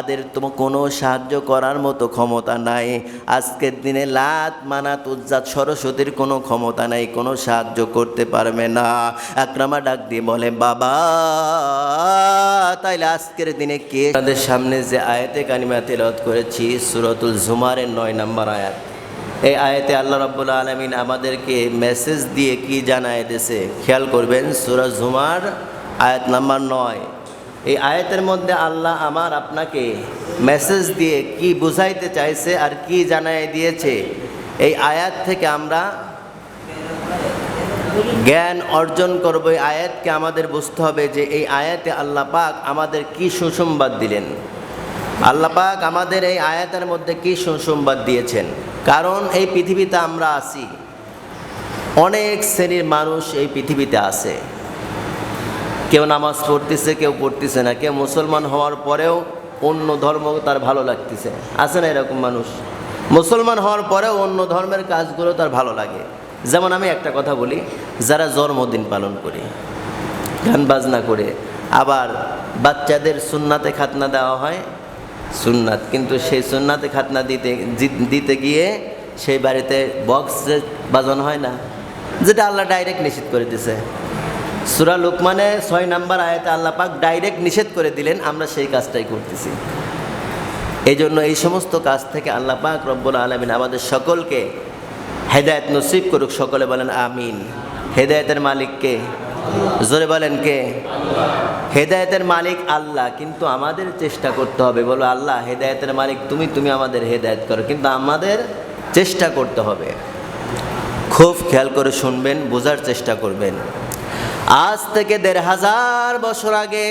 তাদের তো কোনো সাহায্য করার মতো ক্ষমতা নাই। আজকের দিনে লাত মানাত উজ্জাত সরস্বতীর কোনো ক্ষমতা নাই, কোনো সাহায্য করতে পারবে না। আকরামা ডাক দিয়ে বলে, বাবা, তাইলে আজকের দিনে কে? তাদের সামনে যে আয়াতে কানিমা তেলত করেছি, সুরতুল জুমারের নয় নম্বর আয়াত। এই আয়াতে আল্লাহ রাব্বুল আলমিন আমাদেরকে মেসেজ দিয়ে কি জানায় দিয়েছে? খেয়াল করবেন সুরজ জুমার আয়াত নাম্বার নয়। এই আয়াতের মধ্যে আল্লাহ আমার আপনাকে মেসেজ দিয়ে কি বুঝাইতে চাইছে আর কি জানাই দিয়েছে, এই আয়াত থেকে আমরা জ্ঞান অর্জন করব। এই আয়াতকে আমাদের বুঝতে হবে যে এই আয়াতে আল্লাহ পাক আমাদের কি সুসংবাদ দিলেন। আল্লাহ পাক আমাদের এই আয়াতের মধ্যে কি সুসংবাদ দিয়েছেন। কারণ এই পৃথিবীতে আমরা আছি। অনেক শ্রেণির মানুষ এই পৃথিবীতে আছে। কেউ নামাজ পড়তেছে, কেউ পড়তেছে না। কেউ মুসলমান হওয়ার পরেও অন্য ধর্ম তার ভালো লাগতেছে। আছে না এরকম মানুষ? মুসলমান হওয়ার পরেও অন্য ধর্মের কাজগুলো তার ভালো লাগে। যেমন আমি একটা কথা বলি, যারা জন্মদিন পালন করি, গান বাজনা করে, আবার বাচ্চাদের সুন্নাতে খাতনা দেওয়া হয়, সুন্নাত, কিন্তু সেই সুন্নাতে খাতনা দিতে দিতে গিয়ে সেই বাড়িতে বক্স বাজানো হয় না, যেটা আল্লাহ ডাইরেক্ট নিষেধ করে দিছে। সুরা লোকমানে ছয় নাম্বার আয়াতে আল্লাহ পাক ডাইরেক্ট নিষেধ করে দিলেন, আমরা সেই কাজটাই করতেছি। এই জন্য এই সমস্ত কাজ থেকে আল্লাহ পাক রব্বুল আলমিন আমাদের সকলকে হেদায়ত নসিব করুক, সকলে বলেন আমিন। হেদায়তের মালিককে জোরে বলেন কে? হেদায়তের মালিক আল্লাহ, কিন্তু আমাদের চেষ্টা করতে হবে। বলো, আল্লাহ, হেদায়তের মালিক তুমি তুমি আমাদের হেদায়ত করো, কিন্তু আমাদের চেষ্টা করতে হবে। খুব খেয়াল করে শুনবেন, বোঝার চেষ্টা করবেন। আজ থেকে দেড় হাজার বছর আগে,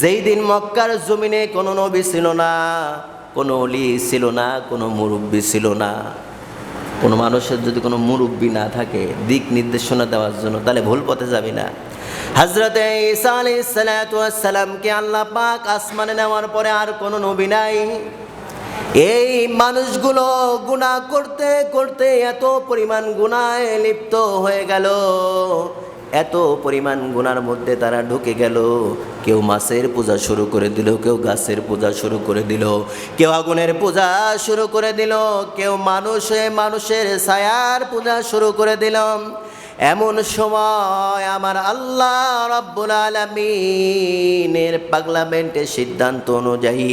যেই দিন মক্কার জমিনে কোনো নবী ছিল না, কোনো অলি ছিল না, কোনো মুরব্বী ছিল না, কোনো মানুষের যদি কোনো মুরব্বী না থাকে, দিক নির্দেশনা দেওয়ার জন্য, তাহলে ভুল পথে যাবি না। হজরত ঈসা আলাইহিস সালামকে আল্লাহ পাক আসমানে নেওয়ার পরে আর কোনো নবী নাই। এই মানুষগুলো গুণা করতে করতে এত পরিমাণ গুণায় লিপ্ত হয়ে গেল। এত পরিমাণ গুণার মধ্যে তারা ঢুকে গেল। কেউ মাছের পূজা শুরু করে দিল, কেউ গাছের পূজা শুরু করে দিল, কেউ আগুনের পূজা শুরু করে দিল, কেউ মানুষে মানুষের ছায়ার পূজা শুরু করে দিল। এমন সময় আমার আল্লাহ রব্বুল আলমিনের পার্লামেন্টের সিদ্ধান্ত অনুযায়ী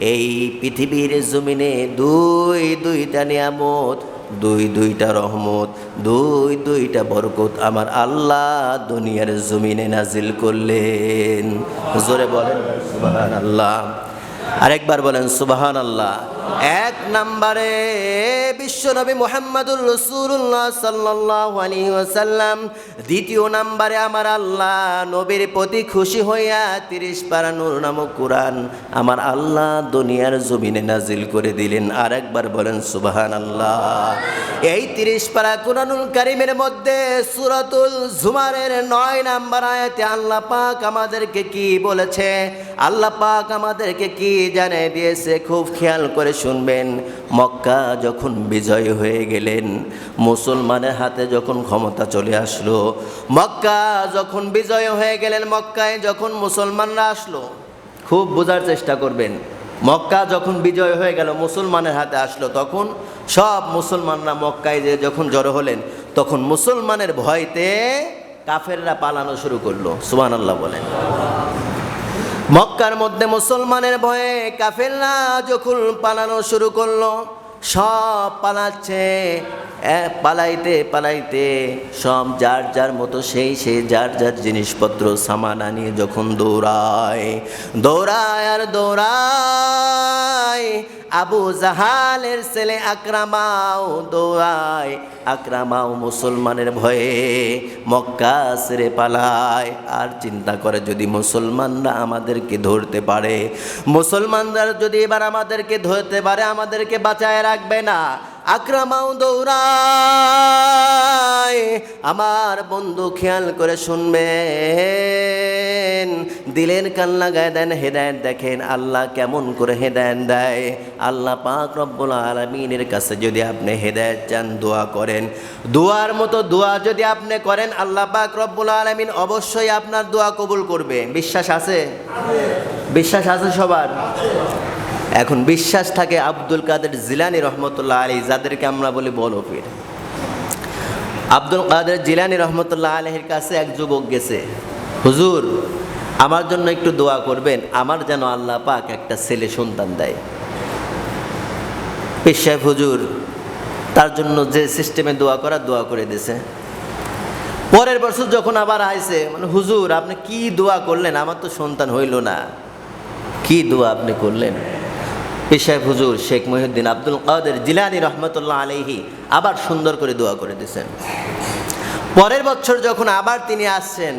এই পৃথিবীর জমিনে দুই দুইটা নিয়ামত দুই দুইটা রহমত, দুই দুইটা বরকত আমার আল্লাহ দুনিয়ার জমিনে নাজিল করলেন। জোরে বলেন আল্লাহ আরেকবার বলেন সুবাহান আল্লাহ এক নম্বরে বিশ্বনবী মোহাম্মদুর রসুল্লাহ সাল্লাহ আলী ওসাল্লাম দ্বিতীয় নম্বরে আমার আল্লাহ নবীর প্রতি খুশি হইয়া তিরিশ পারা নূর নামক কোরআন আমার আল্লাহ দুনিয়ার জমিনে নাজিল করে দিলেন। আর একবার বলেন সুবাহান আল্লাহ এই তিরিশ পারা কোরআনুল কারিমের মধ্যে সুরাতুল জুমারের নয় নাম্বার আয়াতে আল্লাহ পাক আমাদেরকে কি বলেছে? আল্লাহ পাক আমাদেরকে কি জানিয়ে দিয়েছে, খুব খেয়াল করে শুনবেন। মক্কা যখন বিজয় হয়ে গেলেন, মুসলমানের হাতে যখন ক্ষমতা চলে আসলো, মক্কা যখন বিজয় হয়ে গেলেন, মক্কায় যখন মুসলমানরা আসলো, খুব বোঝার চেষ্টা করবেন। মক্কা যখন বিজয় হয়ে গেল, মুসলমানের হাতে আসলো, তখন সব মুসলমানরা মক্কায় যে যখন জড়ো হলেন, তখন মুসলমানের ভয়তে কাফেররা পালানো শুরু করল। সুবান আল্লাহ বলেন। মক্কার মধ্যে মুসলমানের ভয়ে কাফেররা যখন পালানো শুরু করল, সব পালাচ্ছে পালাইতে পালাইতে সব যার যার মতো সেই সেই যার যার জিনিসপত্র, সামান আনিয়ে যখন দৌড়ায় দৌড়ায় আর দৌড়ায় আবু জাহালের ছেলে আক্রামাও দোয়ায়, আক্রামাও মুসলমানের ভয়ে মক্কা সেরে পালায়। আর চিন্তা করে যদি মুসলমানরা আমাদেরকে ধরতে পারে, মুসলমানরা যদি এবার আমাদেরকে ধরতে পারে, আমাদেরকে বাঁচায় রাখবে না। আক্রামাও দৌড়ায়। আমার বন্ধু খেয়াল করে শুনবেন। দিলের কান লাগায় দেন হেদায়ত দেখেন আল্লাহ কেমন করে হেদায়ত দেয়। আল্লাহ পাক রব্বুল আলমিনের কাছে যদি আপনি হেদায়ত চান দোয়া করেন। দোয়ার মতো দোয়া যদি আপনি করেন আল্লাহ পাক রব্বুল আলমিন অবশ্যই আপনার দোয়া কবুল করবে। বিশ্বাস আছে? বিশ্বাস আছে সবার? এখন বিশ্বাস থাকে আব্দুল কাদের জিলানি রহমতুল্লাহ আলী যাদেরকে আমরা বলি বলো আব্দুল কাদের জিলানি রহমতুল্লাহ আলহের কাছে এক যুবক গেছে। হুজুর, আমার জন্য একটু দোয়া করবেন, আমার যেন আল্লাহ পাক একটা ছেলে সন্তান দেয়। পেশায় হুজুর, তার জন্য যে সিস্টেমে দোয়া করা, দোয়া করে দিছে। পরের বছর যখন আবার আইছে মানে হুজুর, আপনি কি দোয়া করলেন? আমার তো সন্তান হইল না। কি দোয়া আপনি করলেন? পেশায় হুজুর শেখ মহিউদ্দিন আব্দুল কাদের জিলানি রহমতুল্লাহ আলহি আবার সুন্দর করে দোয়া করে দিয়েছেন। পরের বছর যখন আবার তিনি আসছেন,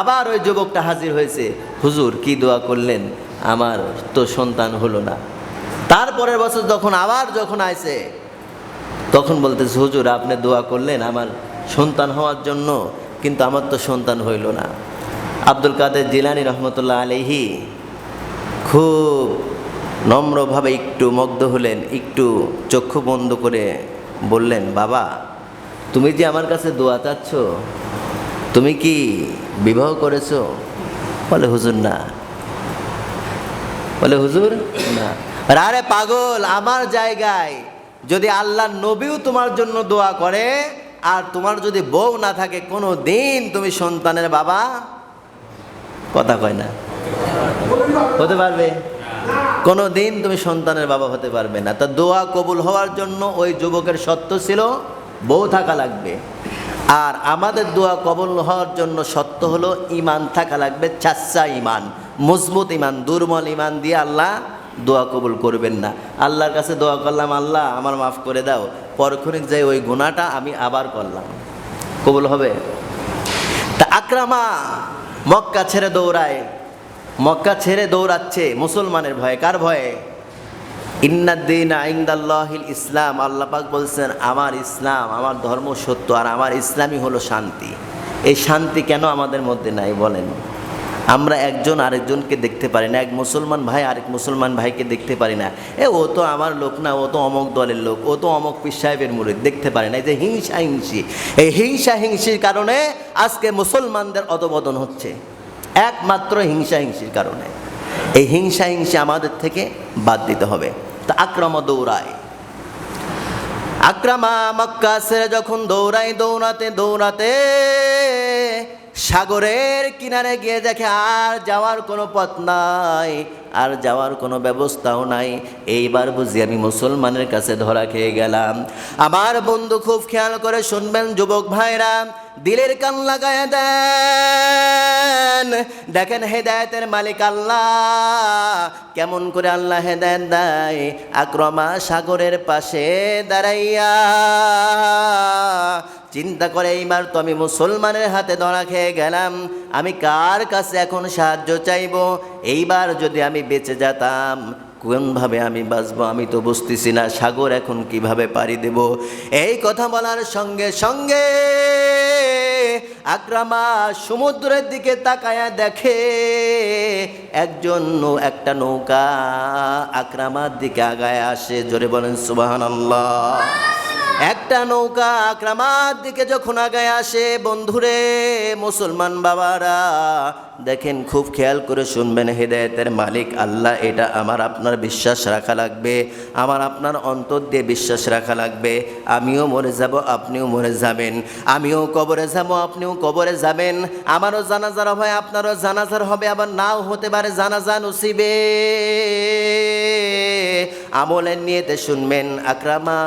আবার ওই যুবকটা হাজির হয়েছে, হুজুর, কি দোয়া করলেন? আমার তো সন্তান হলো না। তারপরের বছর যখন আবার যখন আইছে, তখন বলতেছে, হুজুর, আপনি দোয়া করলেন আমার সন্তান হওয়ার জন্য, কিন্তু আমার তো সন্তান হইল না। আব্দুল কাদের জিলানি রহমতুল্লাহ আলহি খুব নম্রভাবে একটু মগ্ধ হলেন, একটু চক্ষু বন্ধ করে বললেন, বাবা, তুমি যে আমার কাছে দোয়া চাচ্ছ, তুমি কি বিবাহ করেছ? বলে, হুজুর, না। বলে, হুজুর, না। আরে পাগল, আমার জায়গায় যদি আল্লাহ নবীও তোমার জন্য দোয়া করে, আর তোমার যদি বউ না থাকে, কোনো দিন তুমি সন্তানের বাবা? কথা কয় না। হতে পারবে? কোনো দিন তুমি সন্তানের বাবা হতে পারবে না। তা দোয়া কবুল হওয়ার জন্য ওই যুবকের সত্য ছিল, বউ থাকা লাগবে। আর আমাদের দোয়া কবুল হওয়ার জন্য সত্য হলো ইমান থাকা লাগবে, চাচ্চা ইমান মজবুত ইমান দুর্বল ইমান দিয়ে আল্লাহ দোয়া কবুল করবেন না। আল্লাহর কাছে দোয়া করলাম, আল্লাহ, আমার মাফ করে দাও। পরক্ষণিক যাই ওই গুণাটা আমি আবার করলাম। কবুল হবে? তা আকরামা মক্কা ছেড়ে দৌড়ায়। মক্কা ছেড়ে দৌড়াচ্ছে মুসলমানের ভয়ে। কার ভয়ে? ইন্নাদ্দিন আইন্দাল্লাহিল ইসলাম। আল্লাহ পাক বলছেন, আমার ইসলাম, আমার ধর্ম সত্য আর আমার ইসলামই হলো শান্তি। এই শান্তি কেন আমাদের মধ্যে নাই বলেন? আমরা একজন আরেকজনকে দেখতে পারি না, এক মুসলমান ভাই আরেক মুসলমান ভাইকে দেখতে পারি না। এ, ও তো আমার লোক না, ও তো অমক দলের লোক, ও তো অমক পীর সাহেবের মুরিদ, দেখতে পারি না। এই যে হিংসা হিংসি এই হিংসা হিংসির কারণে আজকে মুসলমানদের অধবদন হচ্ছে। একমাত্র হিংসা হিংসির কারণে। এই হিংসা হিংসা আমাদের থেকে বাদ দিতে হবে। তা আক্রমা দৌড়ায়। আক্রামা মক্কা ছেড়ে যখন দৌড়াই দৌড়াতে দৌড়াতে সাগরের কিনারে গিয়ে দেখে আর যাওয়ার কোনো পথ নাই, আর যাওয়ার কোনো ব্যবস্থাও নাই। এইবার বুঝি আমি মুসলমানের কাছে ধরা খেয়ে গেলাম। আমার বন্ধু খুব খেয়াল করে শুনবেন, যুবক ভাইরা দিলের কান লাগায় দেন। দেখেন হেদায়তের মালিক আল্লাহ, কেমন করে আল্লাহ হেদায়ত দেয়? আক্রমা সাগরের পাশে দাঁড়াইয়া। চিন্তা করে এইবার তো আমি মুসলমানের হাতে ধরা খেয়ে গেলাম। আমি কার কাছে এখন সাহায্য চাইব? এইবার যদি আমি বেঁচে যেতাম কোনভাবে আমি বাঁচবো, আমি তো বুঝতেছি না, সাগর এখন কীভাবে পাড়ি দেব? এই কথা বলার সঙ্গে সঙ্গে আক্রামা সমুদ্রের দিকে তাকায়া দেখে একজন একটা নৌকা আক্রামার দিকে আগায় আসে, জোরে বলেন সুবাহান একটা নৌকা আক্রামার দিকে যখন আগায় আসে, বন্ধুরে, মুসলমান বাবারা, দেখেন খুব খেয়াল করে শুনবেন, হেদায়েতের মালিক আল্লাহ, এটা আমার আপনার বিশ্বাস রাখা লাগবে, আমার আপনার অন্তর দিয়ে বিশ্বাস রাখা লাগবে, আমিও মরে যাব, আপনিও মরে যাবেন, আমিও কবরে যাব, আপনিও কবরে যাবেন, আমারও জানাজার হবে আপনারও জানাজার হবে, আবার নাও হতে পারে জানাজা নসিবে। আমলের নিয়েতে শুনবেন, আক্রামা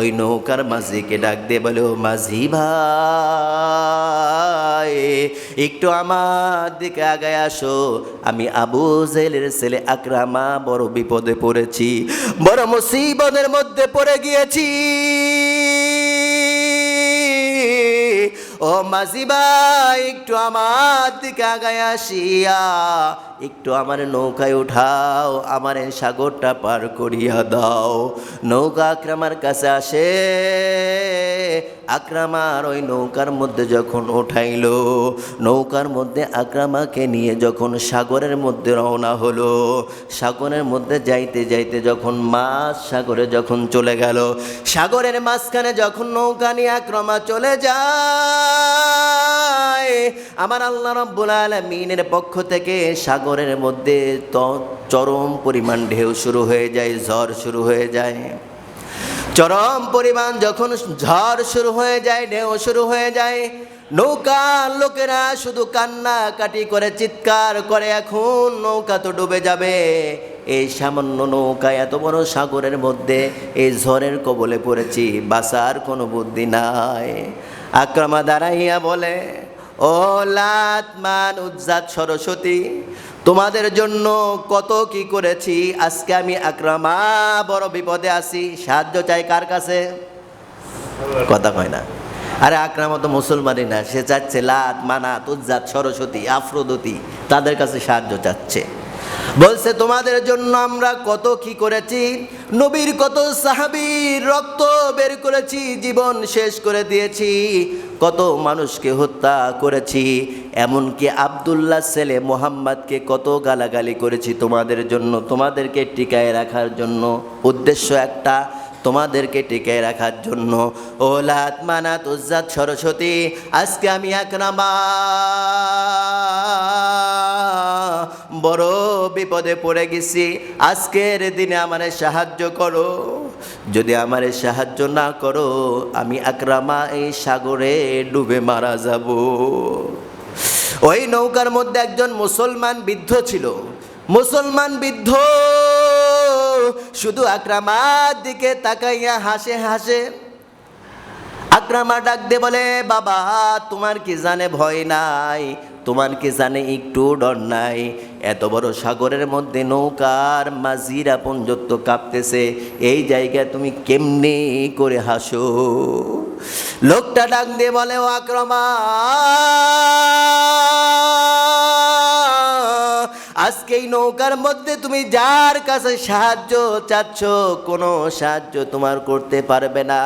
ওই নৌকার মাঝিকে ডাক দিয়ে বলে ও মাঝি ভাই, একটু আমার দিকে আগায় আসো। আমি আবু জেলের ছেলে আক্রামা, বড় বিপদে পড়েছি, বড় মুসিবতের মধ্যে পড়ে গিয়েছি। ও মাঝি ভাই, একটু আমার দিকে আগায় আসিয়া, একটু আমার নৌকায় উঠাও, আমার এই সাগরটা পার করিয়া দাও। নৌকা আক্রামার কাছে আসে। আক্রামার ওই নৌকার মধ্যে যখন উঠাইলো, নৌকার মধ্যে আক্রামাকে নিয়ে যখন সাগরের মধ্যে রওনা হলো, সাগরের মধ্যে যাইতে যাইতে যখন মাছ সাগরে যখন চলে গেল, সাগরের মাঝখানে যখন নৌকা নিয়ে আক্রমা চলে যায়, আমার আল্লাহ রব্বুল আলমিনের পক্ষ থেকে সাগরের মধ্যে চরম পরিমাণ ঢেউ শুরু হয়ে যায়, ঝড় শুরু হয়ে যায়। চরম পরিমাণ যখন ঝড় শুরু হয়ে যায়, ঢেউ শুরু হয়ে যায়, নৌকার লোকেরা শুধু কান্না কাটি করে, চিৎকার করে, এখন নৌকা তো ডুবে যাবে। এই সামান্য নৌকা এত বড় সাগরের মধ্যে, এই ঝড়ের কবলে পড়েছি বাসার কোনো বুদ্ধি নাই। আক্রমা দাঁড়াইয়া বলে ও মান উজ্জাত সরস্বতী, তোমাদের জন্য কত কি করেছি? আজকে আমি আক্রমা বড় বিপদে আছি। সাহায্য চাই কার কাছে? কথা কয় না। আরে আক্রামা তো মুসলমানই না, সে চাচ্ছে লাত মানাত উজ্জাত সরস্বতী, আফ্রোদতি, তাদের কাছে সাহায্য চাচ্ছে। বলছে, তোমাদের জন্য আমরা কত কি করেছি? নবীর কত সাহাবীর রক্ত বের করেছি, জীবন শেষ করে দিয়েছি। কত মানুষকে হত্যা করেছি। এমনকি আবদুল্লাহ ছেলে মোহাম্মদকে কত গালাগালি করেছি তোমাদের জন্য, তোমাদেরকে টিকায় রাখার জন্য। উদ্দেশ্য একটা, তোমাদেরকে টিকে রাখার জন্য। ওলাত মানাত উজ্জাত সরস্বতী, আজকে আমি একরামা বড় বিপদে পড়ে গেছি। আজকের দিনে আমারে সাহায্য করো। যদি আমারে সাহায্য না করো, আমি আকরামা এই সাগরে ডুবে মারা যাব। ওই নৌকার মধ্যে একজন মুসলমান বৃদ্ধ ছিল। মুসলমান বৃদ্ধ শুধু আক্রামার দিকে তাকাইয়া হাসে হাসে। আক্রামা ডাক দে বলে, বাবা, তোমার কি জানে ভয় নাই? তোমার কি জানে একটু ডর নাই। এত বড় সাগরের মধ্যে নৌকার মাঝিরা পঞ্জত্ব কাঁপতেছে। এই জায়গায় তুমি কেমনে করে হাসো? লোকটা ডাক দিয়ে বলে, ও আক্রমা আজকে এই নৌকার মধ্যে তুমি যার কাছে সাহায্য চাচ্ছ, কোনো সাহায্য তোমার করতে পারবে না।